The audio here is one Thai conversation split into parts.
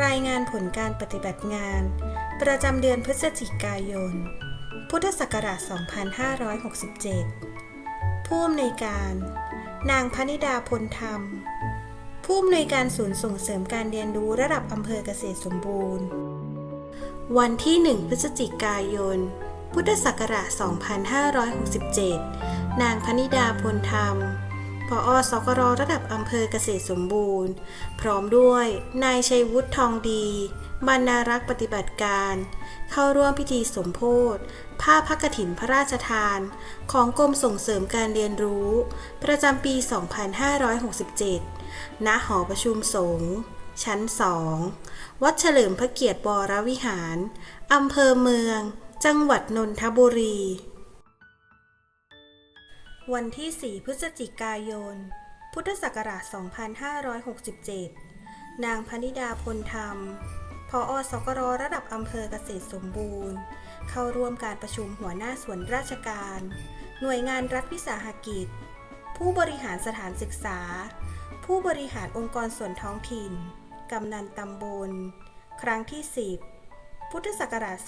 รายงานผลการปฏิบัติงาน ประจำเดือนพฤศจิกายน พุทธศักราช 2567 ผู้อำนวยการ นางพนิดาพลธรรม ผู้อำนวยการศูนย์ส่งเสริมการเรียนรู้ระดับอำเภอเกษตรสมบูรณ์ วันที่ 1 พฤศจิกายน พุทธศักราช 2567 นางพนิดาพลธรรม ผอสกรระดับอำเภอเกษตรสมบูรณ์ พร้อมด้วยนายชัยวุฒิทองดี บรรณารักษ์ปฏิบัติการ เข้าร่วมพิธีสมโพธผ้าพระกฐินพระราชทาน ของกรมส่งเสริมการเรียนรู้ ประจำปี 2567 ณ หอประชุมสงฆ์ชั้น 2 วัดเฉลิมพระเกียรติวรวิหาร อำเภอเมือง จังหวัดนนทบุรี วันที่ 4 พฤศจิกายน พุทธศักราช 2567 นางพนิดาพลธรรม พออสกรระดับอำเภอเกษตรสมบูรณ์ เข้าร่วมการประชุมหัวหน้าส่วนราชการ หน่วยงานรัฐวิสาหกิจ ผู้บริหารสถานศึกษา ผู้บริหารองค์กรส่วนท้องถิ่น กำนันตำบล ครั้งที่ 10 พุทธศักราช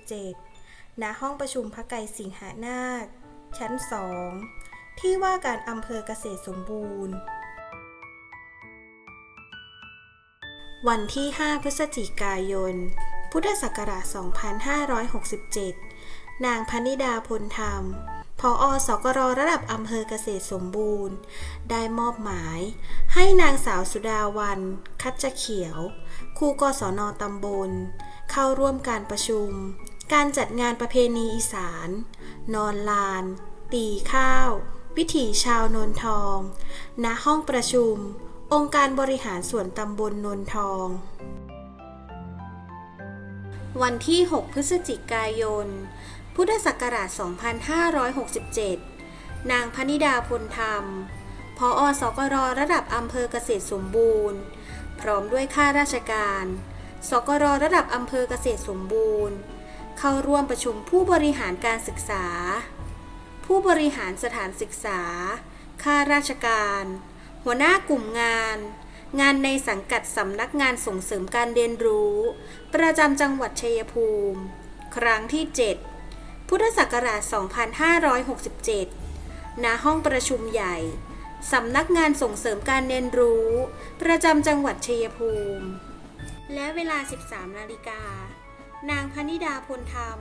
2567 ณ ห้องประชุมพระไกรสิงหานาถ ชั้น 2 ที่ว่าการอำเภอเกษตรสมบูรณ์ วันที่ 5 พฤศจิกายน พุทธศักราช 2567 นางพนิดาพลธรรมพออสกรระดับอำเภอเกษตรสมบูรณ์ ได้มอบหมาย ให้นางสาวสุดาวัน คัจเขียว ครูกศนตำบล เข้าร่วมการประชุม การจัดงานประเพณีอีสาน นอนลาน ตีข้าว วิถีชาวนนทอง ณ ห้องประชุม องค์การบริหารส่วนตำบลนนทอง วันที่ 6 พฤศจิกายน พุทธศักราช 2567 นางพนิดาพลธรรม พออสกรระดับอำเภอเกษตรสมบูรณ์ พร้อมด้วยข้าราชการ สกรระดับอำเภอเกษตรสมบูรณ์ เข้าร่วมประชุมผู้บริหารการศึกษา ผู้บริหารสถานศึกษา ข้าราชการ หัวหน้ากลุ่มงาน งานในสังกัดสำนักงานส่งเสริมการเรียนรู้ ประจำจังหวัดชัยภูมิ ครั้งที่ 7 พุทธศักราช 2567 ณ ห้องประชุมใหญ่สำนักงานส่งเสริมการเรียนรู้ ประจำจังหวัดชัยภูมิ และเวลา 13 นาฬิกา นางพนิดาพลธรรม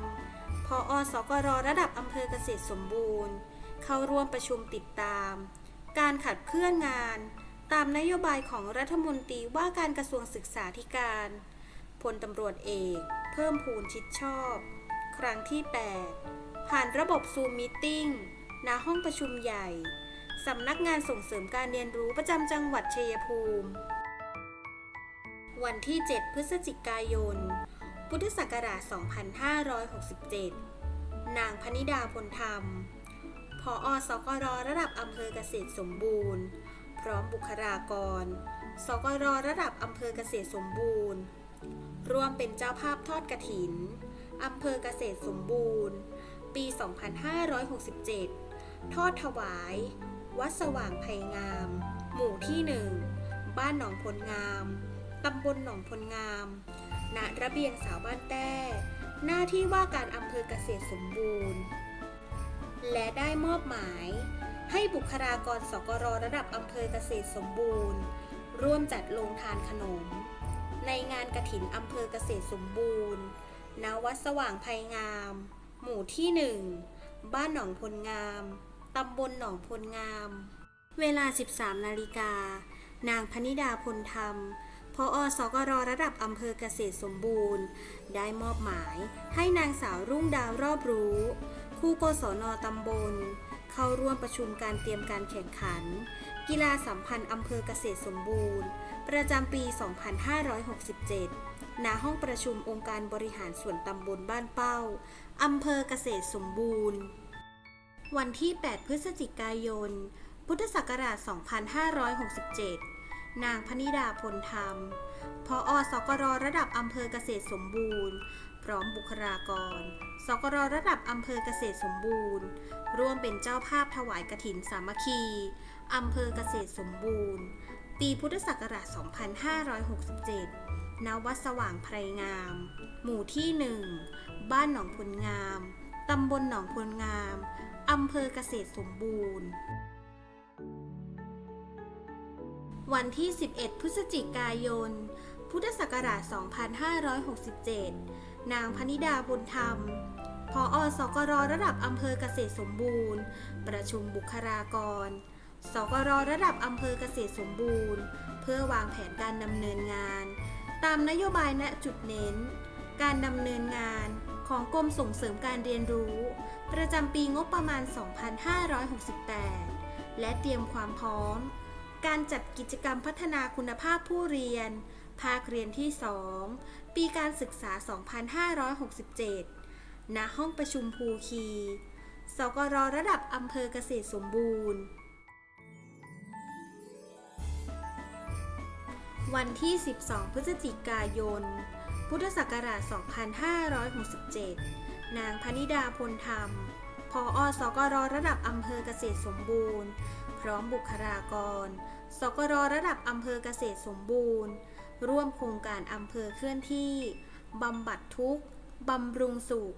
พออสกรระดับอำเภอเกษตรสมบูรณ์ เข้าร่วมประชุมติดตาม การขัดเคลื่อนงาน ตามนโยบายของรัฐมนตรีว่าการกระทรวงศึกษาธิการ พลตำรวจเอก เพิ่มพูนชิดชอบ ครั้งที่ 8 ผ่านระบบซูมมิติ้งณห้องประชุมใหญ่สำนักงานส่งเสริมการเรียนรู้ประจำจังหวัดชัยภูมิ วันที่ 7 พฤศจิกายน พุทธศักราช 2567 นางพนิดาพลธรรมพออสกรระดับอำเภอเกษตรสมบูรณ์ พร้อมบุคลากร สกรระดับอำเภอเกษตรสมบูรณ์ ร่วมเป็นเจ้าภาพทอดกระถิน อำเภอเกษตรสมบูรณ์ ปี 2567 ทอดถวาย วัดสว่างไผ่งาม หมู่ที่หนึ่งบ้านหนองพลงาม ตำบลหนองพลงาม ณระเบียงสาวบ้านแต้ หน้าที่ว่าการอำเภอเกษตรสมบูรณ์ และได้มอบหมาย ให้บุคลากรสกรระดับอำเภอเกษตรสมบูรณ์ ร่วมจัดลงทานขนม ในงานกระถินอำเภอเกษตรสมบูรณ์ณวัดสว่างไผ่งาม หมู่ที่หนึ่งบ้านหนองพลงาม ตำบลหนองพลงาม เวลา 13 นาฬิกา นางพนิดาพลธรรม พออสกรระดับอำเภอเกษตรสมบูรณ์ ได้มอบหมายให้นางสาวรุ่งดาวรอบรู้ครูกศนตำบล เข้าร่วมประชุมการเตรียมการแข่งขัน กีฬาสัมพันธ์อำเภอเกษตรสมบูรณ์ ประจำปี 2567 ณ ห้องประชุมองค์การบริหารส่วนตำบลบ้านเป้า อำเภอเกษตรสมบูรณ์ วันที่ 8 พฤศจิกายน พุทธศักราช 2567 นางพนิดาพลธรรม พออสกรระดับอำเภอเกษตรสมบูรณ์ พร้อมบุคลากร สกรระดับอำเภอเกษตรสมบูรณ์ ร่วมเป็นเจ้าภาพถวายกฐินสามัคคีอำเภอเกษตรสมบูรณ์ ปีพุทธศักราช 2567 ณ วัดสว่างไพรงาม หมู่ที่หนึ่งบ้านหนองพลงาม ตำบลหนองพลงาม อำเภอเกษตรสมบูรณ์ วันที่ 11 พฤศจิกายน พุทธศักราช 2567 นางพนิดาบุญธรรม พออสกรระดับอำเภอเกษตรสมบูรณ์ ประชุมบุคลากร สกรระดับอำเภอเกษตรสมบูรณ์ เพื่อวางแผนการดำเนินงาน ตามนโยบายและจุดเน้น การดำเนินงานของกรมส่งเสริมการเรียนรู้ ประจำปีงบประมาณ 2568 และเตรียมความพร้อม การจัดกิจกรรมพัฒนาคุณภาพผู้เรียน ภาคเรียนที่ 2 ปีการศึกษา 2567 ณ ห้องประชุมภูคี สกรระดับอำเภอเกษตรสมบูรณ์ วันที่ 12 พฤศจิกายน พุทธศักราช 2567 นางพนิดาพลธรรม พออสกรระดับอำเภอเกษตรสมบูรณ์ พร้อมบุคลากร สกรระดับอำเภอเกษตรสมบูรณ์ ร่วมโครงการอำเภอเคลื่อนที่บำบัดทุกข์บำรุงสุข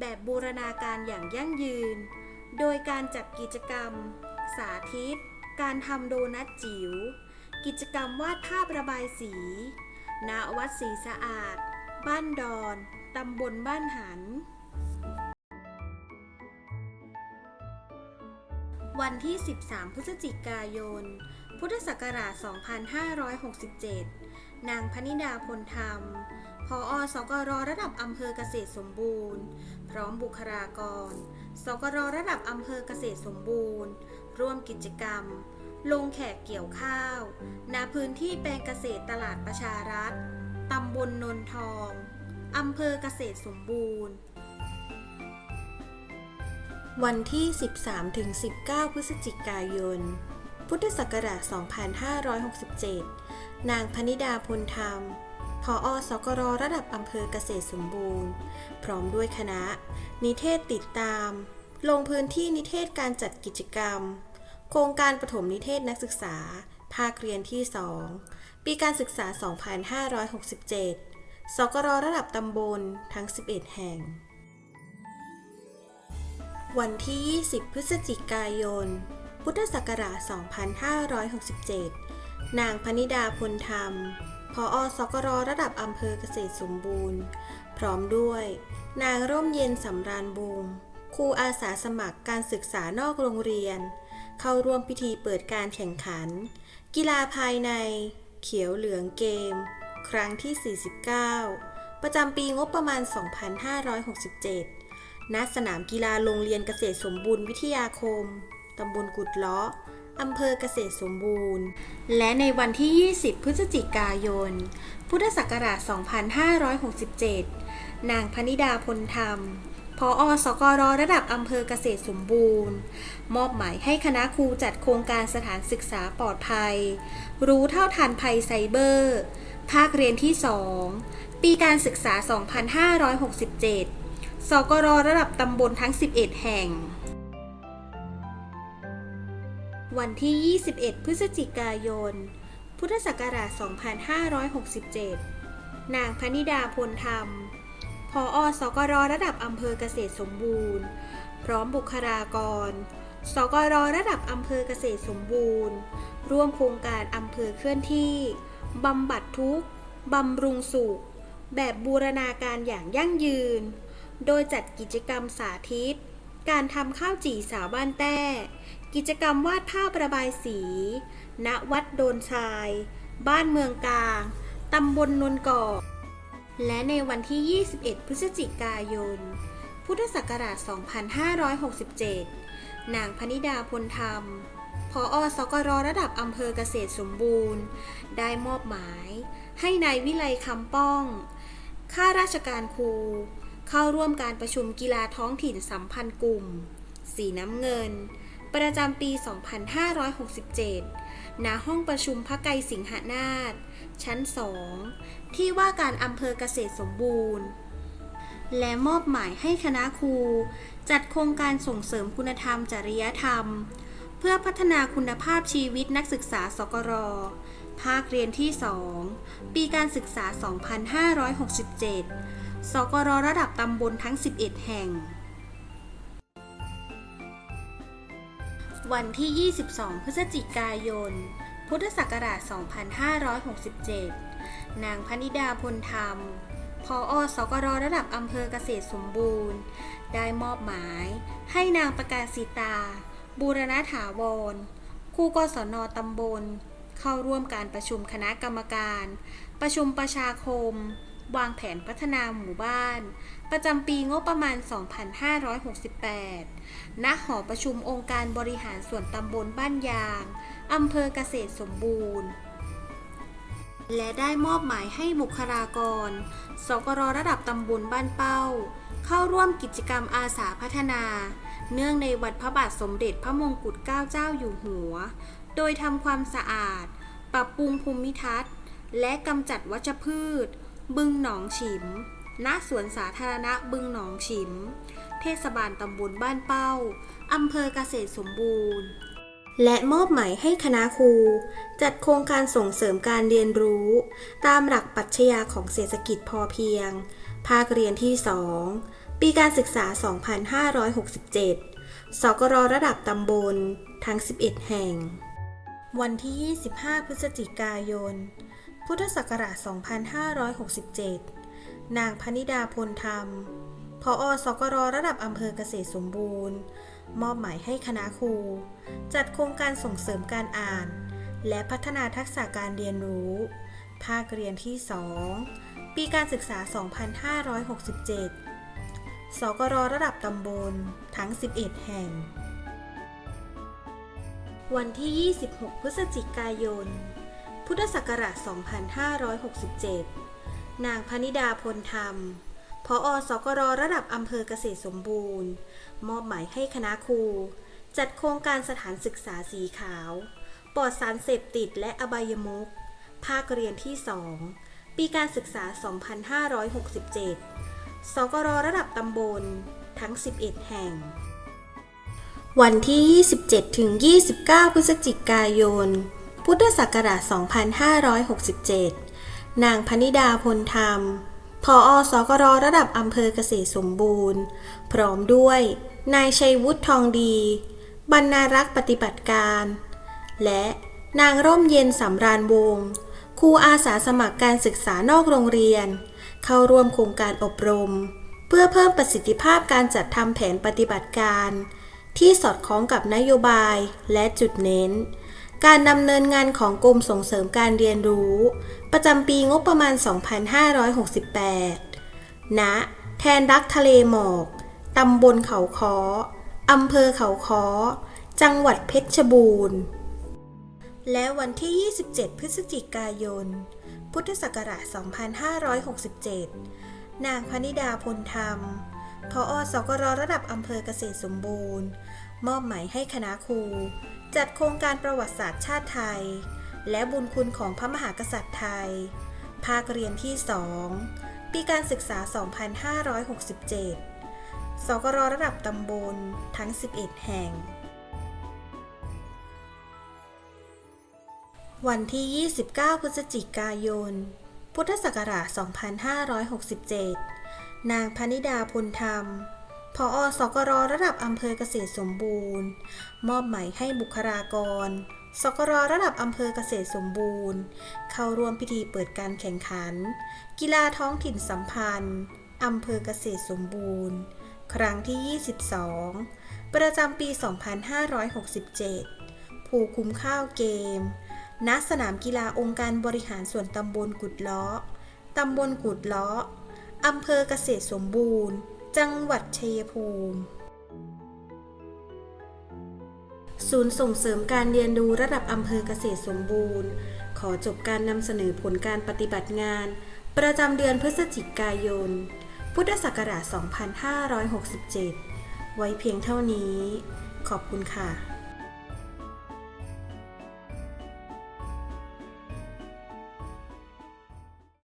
แบบบูรณาการอย่างยั่งยืน โดยการจัดกิจกรรม สาธิต การทำโดนัทจิ๋ว กิจกรรมวาดภาพระบายสี ณ วัดศรีสะอาด บ้านดอน ตำบลบ้านหัน วันที่ 13 พฤศจิกายน พุทธศักราช 2567 นางพนิดาพลธรรม พออสกรระดับอำเภอเกษตรสมบูรณ์ พร้อมบุคลากร สกรระดับอำเภอเกษตรสมบูรณ์ ร่วมกิจกรรม ลงแขกเกี่ยวข้าวณพื้นที่แปลงเกษตรตลาดประชารัฐ ตำบลนนทอง อำเภอเกษตรสมบูรณ์ วันที่ 13-19 พฤศจิกายน พุทธศักราช 2567 นางพนิดาพลธรรม พออสกรระดับอำเภอเกษตรสมบูรณ์ พร้อมด้วยคณะ นิเทศติดตาม ลงพื้นที่นิเทศการจัดกิจกรรม โครงการปฐมนิเทศนักศึกษา ภาคเรียนที่ 2 ปีการศึกษา 2567 สกรระดับตำบลทั้ง 11 แห่ง วันที่ 20 พฤศจิกายน พุทธศักราช 2567 นางพนิดาพลธรรม พออสกรระดับอำเภอเกษตรสมบูรณ์ พร้อมด้วย นางร่มเย็นสำราญบุงครูอาสาสมัครการศึกษานอกโรงเรียน เข้าร่วมพิธีเปิดการแข่งขัน กีฬาภายใน เขียวเหลืองเกม ครั้งที่ 49 ประจำปีงบประมาณ 2567 ณสนามกีฬาโรงเรียนเกษตรสมบูรณ์วิทยาคม ตำบลกุดเลาะอำเภอเกษตรสมบูรณ์ และในวันที่ 20 พฤศจิกายน พุทธศักราช 2567 นางพนิดาพลธรรมพออสกรระดับอำเภอเกษตรสมบูรณ์ มอบหมายให้คณะครูจัดโครงการสถานศึกษาปลอดภัย รู้เท่าทันภัยไซเบอร์ ภาคเรียนที่ 2 ปีการศึกษา 2567 สกรระดับตำบลทั้ง 11 แห่ง วันที่ 21 พฤศจิกายน พุทธศักราช 2567 นางพนิดาพลธรรม พออสกรระดับอำเภอเกษตรสมบูรณ์ พร้อมบุคลากร สกรระดับอำเภอเกษตรสมบูรณ์ ร่วมโครงการอำเภอเคลื่อนที่ บำบัดทุกข์ บำรุงสุข แบบบูรณาการอย่างยั่งยืน โดยจัดกิจกรรมสาธิต การทำข้าวจี่สาวบ้านแต้ กิจกรรมวาดภาพระบายสี ณ วัดโดนชาย บ้านเมืองกลาง ตำบลนนกอก และในวันที่ 21 พฤศจิกายน พุทธศักราช 2567 นางพนิดาพลธรรมพออสกรระดับอำเภอเกษตรสมบูรณ์ ได้มอบหมาย ให้นายวิไลคำป้อง ข้าราชการครู เข้าร่วมการประชุมกีฬาท้องถิ่นสัมพันธ์กลุ่ม สีน้ำเงิน ประจำปี 2567 ณ ห้องประชุมพระไกรสิงหนาถชั้น 2 ที่ว่าการอำเภอเกษตรสมบูรณ์ และมอบหมายให้คณะครู จัดโครงการส่งเสริมคุณธรรมจริยธรรม เพื่อพัฒนาคุณภาพชีวิตนักศึกษาสกรภาคเรียนที่ 2 ปีการศึกษา 2567 สกรระดับตำบลทั้ง 11 แห่ง วันที่ 22 พฤศจิกายน พุทธศักราช 2567 นางพนิดาพลธรรมพออสกรระดับอำเภอเกษตรสมบูรณ์ ได้มอบหมาย ให้นางประกาศสีตา บูรณถาวรครูกศนตำบล เข้าร่วมการประชุมคณะกรรมการ ประชุมประชาคม วางแผนพัฒนาหมู่บ้าน ประจำปีงบประมาณ 2568 ณ หอประชุมองค์การบริหารส่วนตำบลบ้านยาง อำเภอเกษตรสมบูรณ์ และได้มอบหมายให้บุคลากร สกรระดับตำบลบ้านเป้า เข้าร่วมกิจกรรมอาสาพัฒนา เนื่องในวันพระบาทสมเด็จพระมงกุฎเกล้าเจ้าอยู่หัว โดยทำความสะอาด ปรับปรุงภูมิทัศน์และกำจัดวัชพืช บึงหนองฉิม ณ สวนสาธารณะบึงหนองฉิม เทศบาลตำบลบ้านเป้า อำเภอเกษตรสมบูรณ์ และมอบหมายให้คณะครู จัดโครงการส่งเสริมการเรียนรู้ ตามหลักปรัชญาของเศรษฐกิจพอเพียง ภาคเรียนที่ 2 ปีการศึกษา 2567 สกรระดับตำบล ทั้ง 11 แห่ง วันที่ 25 พฤศจิกายน พุทธศักราช 2567 นางพนิดาพลธรรม พออสกรระดับอำเภอเกษตรสมบูรณ์ มอบหมายให้คณะครู จัดโครงการส่งเสริมการอ่าน และพัฒนาทักษะการเรียนรู้ ภาคเรียนที่ 2 ปีการศึกษา 2567 สกรระดับตำบลทั้ง 11 แห่ง วันที่ 26 พฤศจิกายน พุทธศักราช 2567 นางพนิดาพลธรรม พออสกรระดับอำเภอเกษตรสมบูรณ์ มอบหมายให้คณะครู จัดโครงการสถานศึกษาสีขาว ปลอดสารเสพติดและอบายมุขภาคเรียนที่ 2 ปีการศึกษา 2567 สกรระดับตำบลทั้ง 11 แห่ง วันที่ 27ถึง29 พฤศจิกายน พุทธศักราช 2567 นางพนิดาพลธรรม พออสกรระดับอำเภอเกษตรสมบูรณ์ พร้อมด้วย นายชัยวุฒิทองดี บรรณารักษ์ปฏิบัติการ และนางร่มเย็นสำราญวงศ์ครูอาสาสมัครการศึกษานอกโรงเรียน เข้าร่วมโครงการอบรม เพื่อเพิ่มประสิทธิภาพการจัดทำแผนปฏิบัติการ ที่สอดคล้องกับนโยบายและจุดเน้น การดำเนินงานของกรมส่งเสริมการเรียนรู้ ประจำปีงบประมาณ 2568 ณ แทนรักทะเลหมอก ตำบลเขาค้ออำเภอเขาค้อ จังหวัดเพชรบูรณ์ และวันที่ 27 พฤศจิกายน พุทธศักราช 2567 นางพนิดาพลธรรม พออสกรระดับอำเภอเกษตรสมบูรณ์ มอบหมายให้คณะครู จัดโครงการประวัติศาสตร์ชาติไทย และบุญคุณของพระมหากษัตริย์ไทย ภาคเรียนที่ 2 ปีการศึกษา 2567 สกรระดับตำบลทั้ง 11 แห่ง วันที่ 29 พฤศจิกายน พุทธศักราช 2567 นางพนิดาพลธรรม พออสกรระดับอำเภอเกษตรสมบูรณ์ มอบหมายให้บุคลากรสกรระดับอำเภอเกษตรสมบูรณ์ เข้าร่วมพิธีเปิดการแข่งขัน กีฬาท้องถิ่นสัมพันธ์อำเภอเกษตรสมบูรณ์ ครั้งที่ 22 ประจำปี 2567 ผู้คุมข้าวเกม ณ สนามกีฬาองค์การบริหารส่วนตำบลกุดล้อ ตำบลกุดล้ออำเภอเกษตรสมบูรณ์ จังหวัดชัยภูมิ ศูนย์ส่งเสริมการเรียนรู้ระดับอำเภอเกษตรสมบูรณ์ ขอจบการนำเสนอผลการปฏิบัติงาน ประจำเดือนพฤศจิกายน พุทธศักราช 2567 ไว้เพียงเท่านี้ ขอบคุณค่ะ